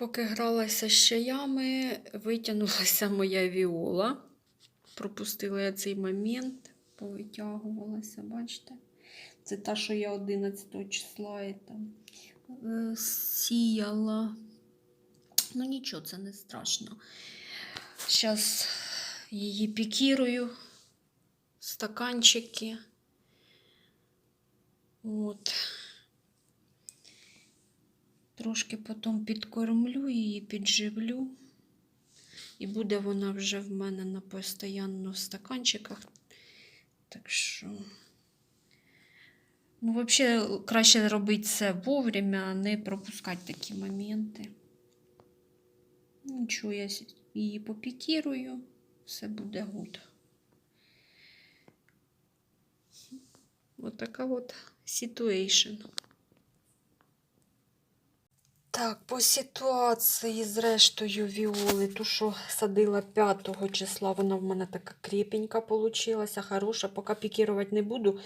Поки гралася з чаями, витягнулася моя віола. Пропустила я цей момент, повитягувалася, бачите? Це та, що я 11 числа і там, е, сіяла. Ну нічого, це не страшно. Зараз її пікірую, стаканчики. От. Трошки потім підкормлю її, підживлю. І буде вона вже в мене на постійно в стаканчиках. Так що. Ну, взагалі, краще робити це вовремя, а не пропускати такі моменти. Нічого, я її попікірую, все буде гуд. Ось така от ситуейшн. Так, по ситуації з рештою віоли, ту, що садила 5 числа, вона в мене така крепенька получилася, хороша, поки пікірувати не буду.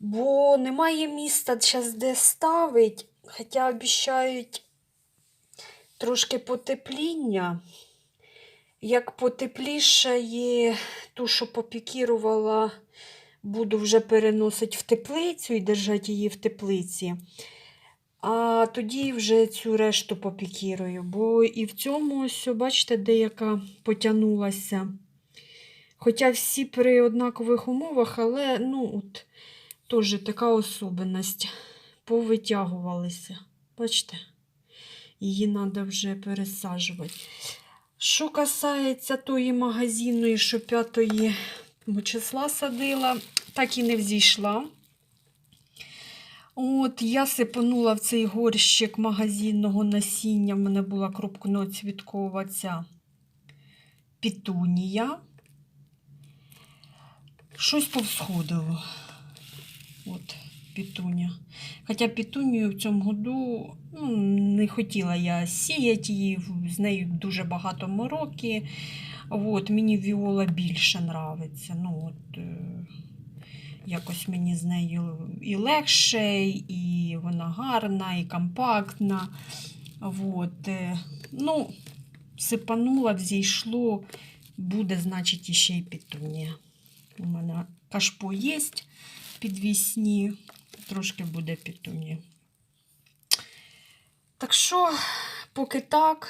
Бо немає міста зараз де ставить, хоча обіцяють трошки потепління. Як потеплішає, ту, що попікірувала, буду вже переносити в теплицю і держати її в теплиці. А тоді вже цю решту попікірую, бо і в цьому ось, бачите, деяка потягнулася. Хоча всі при однакових умовах, але ну, от, теж така особливість. Повитягувалися. Бачите? Її треба вже пересаджувати. Що касається тої магазинної, що 5 числа садила, так і не взійшла. От, я сипанула в цей горщик магазинного насіння. В мене була крупкоцвіткова ця пітунія. Щось повсходило. От, пітуня. Хоча пітунію в цьому году ну, не хотіла я сіяти її, з нею дуже багато мороки. От, мені віола більше нравиться. Ну, от, е, якось мені з нею і легше, і вона гарна, і компактна. От, е, ну, сипанула, взійшло, буде, значить, іще й пітунія. У мене кашпо є підвісні, трошки буде пітунія. Так що, поки так,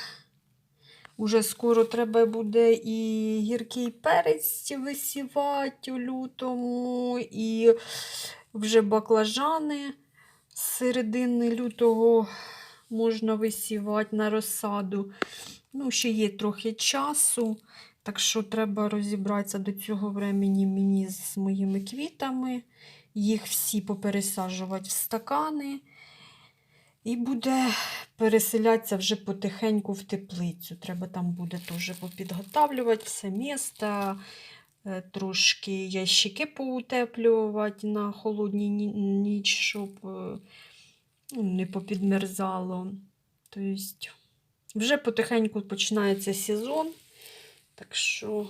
уже скоро треба буде і гіркий перець висівати у лютому, і вже баклажани з середини лютого можна висівати на розсаду. Ну, ще є трохи часу, так що треба розібратися до цього времени мені з моїми квітами, їх всі попересаджувати в стакани. І буде переселятися вже потихеньку в теплицю. Треба там буде теж попідготавлювати все місто, е, трошки ящики поутеплювати на холодній ніч, щоб е, ну, не попідмерзало. Тобто вже потихеньку починається сезон. Так що,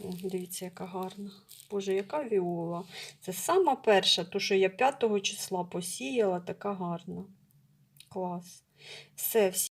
о, дивіться, яка гарна. Боже, яка віола. Це сама перша, то, що я 5 числа посіяла, така гарна. Клас. Все, всі.